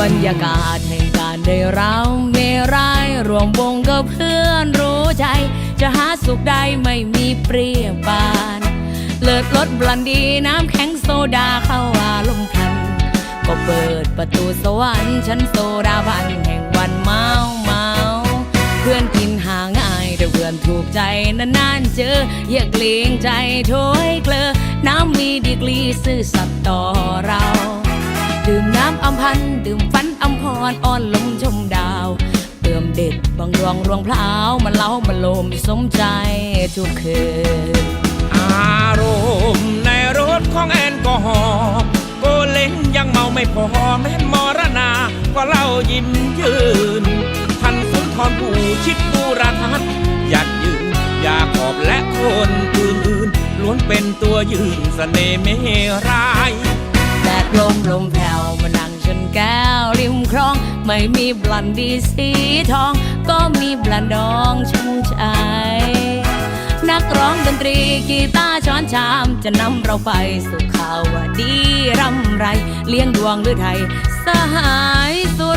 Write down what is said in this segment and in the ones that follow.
บรรยากาศแห่งการได้เราเมรายรวมวงกับเพื่อนรู้ใจ จะหาสุขได้ไม่มีเปรียบปาน เลิศรสบลันดีน้ำแข็งโซดาเข้าอารมณ์พัน ก็เปิดประตูสวรรค์ชั้นโซดาบันแห่งวันเมาเมาเพื่อนกินหาง่ายแต่เพื่อนถูกใจนานๆเจออย่าเกรงใจโถยเกลอน้ำมีดีกรีซื่อสัตย์ต่อเรา พันธ์ดื่มฟันอำพรอ่อนลงชมดาว เติมเด็ดบางดวงรวงพลาวมาเล้ามาโลมสมใจทุกคืนอารมณ์ในรถของแอลกอฮอล์โกเล้งยังเมาไม่พอแม้นมรณาก็เล่ายิ้มยืนท่านสุนทรผู้ชิดบูรทัศน์อยากยืนอยากขอบและคนอื่นๆล้วนเป็นตัวยืนเสน่ห์เมรายแดดลมลมแผ่วมานั่งช นแก้วริมคลอง ไม่มีบลันดีสีทอง ก็มีบลันดองชุ่มใจนักร้องดนตรีกีตาร์ช้อนชาม จะนำเราไปสู่ข่าวดีร่ำไร เลี้ยงดวงหรือไทย สหายสุ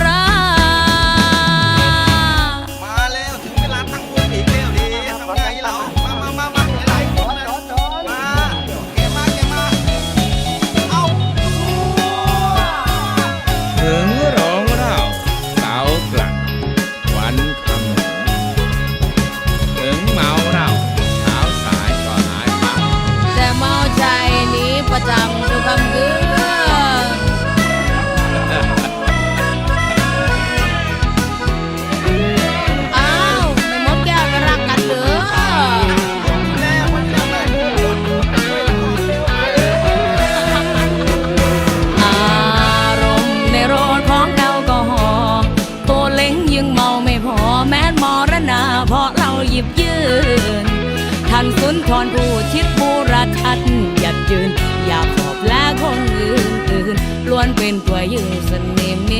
ทรผู้ชิดบูรทัศน์หยัดยืน อยาขอบและคงอื่นอื่นล้วนเป็นตัวยืนสนิมเน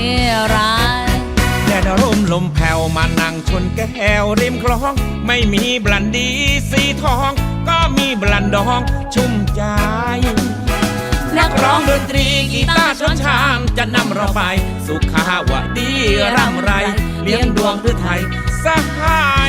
รายแดดร่มลมแผ่วมานั่งชนแก้วริมคลอง ไม่มีบลันดีสีทอง ก็มีบลันดองชุ่มใจนักร้องดนตรีกีตาร์ชนชามจะนำเราไป สุขาวดีร่ำไร เลี้ยงดวงหรืไทยสหาย